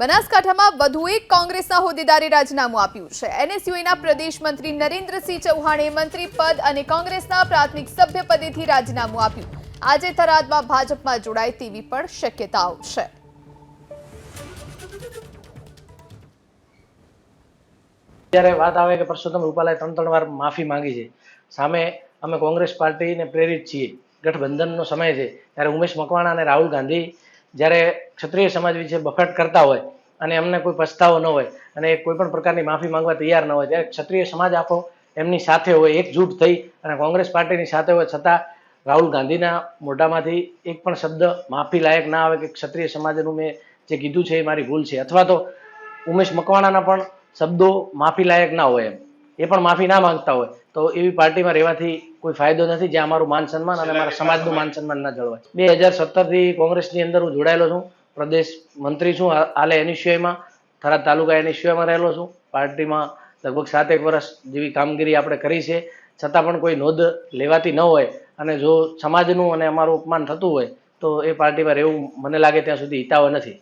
બનાસકાંઠામાં વધુ એક કોંગ્રેસના હોદ્દેદારે રાજીનામું આપ્યું છે. એનએસયુના પ્રદેશ મંત્રી નરેન્દ્રસિંહ ચૌહાણે મંત્રી પદ અને કોંગ્રેસના પ્રાથમિક સભ્ય પદેથી રાજીનામું આપ્યું. આજે થરાદમાં ભાજપમાં જોડાય તેવી પણ શક્યતાઓ છે. જ્યારે વાત આવે કે પરસોત્તમ રૂપાલાએ ત્રણ ત્રણ વાર માફી માંગી છે. સામે અમે કોંગ્રેસ પાર્ટીને પ્રેરિત છીએ. ગઠબંધનનો સમય છે. ત્યારે ઉમેશ મકવાણા અને રાહુલ ગાંધી જ્યારે ક્ષત્રિય સમાજ વિશે બફાટ કરતા હોય અને એમને કોઈ પસ્તાવો ન હોય અને કોઈ પણ પ્રકારની માફી માંગવા તૈયાર ન હોય ત્યારે ક્ષત્રિય સમાજ આખો એમની સાથે હોય એકજૂટ થઈ અને કોંગ્રેસ પાર્ટીની સાથે હોય છતાં રાહુલ ગાંધીના મોઢામાંથી એક પણ શબ્દ માફી લાયક ના આવે કે ક્ષત્રિય સમાજનું મેં જે કીધું છે એ મારી ભૂલ છે. અથવા તો ઉમેશ મકવાણાના પણ શબ્દો માફી લાયક ના હોય એમ. એ પણ માફી ના માંગતા હોય. તો એવી પાર્ટીમાં રહેવાથી કોઈ ફાયદો નથી. જ્યાં અમારું માન સન્માન અને અમારા સમાજનું માન સન્માન ના જળવાય. બે હજાર સત્તરથી કોંગ્રેસની અંદર હું જોડાયેલો છું. પ્રદેશ મંત્રી છું હાલે હાલે સિવાયમાં, થરાદ તાલુકા એનએસયુઆઈમાં રહેલો છું. પાર્ટીમાં લગભગ સાતેક વર્ષ જેવી કામગીરી આપણે કરી છે. છતાં પણ કોઈ નોંધ લેવાતી ન હોય અને જો સમાજનું અને અમારું અપમાન થતું હોય, તો એ પાર્ટીમાં રહેવું મને લાગે ત્યાં સુધી હિતાવહ નથી.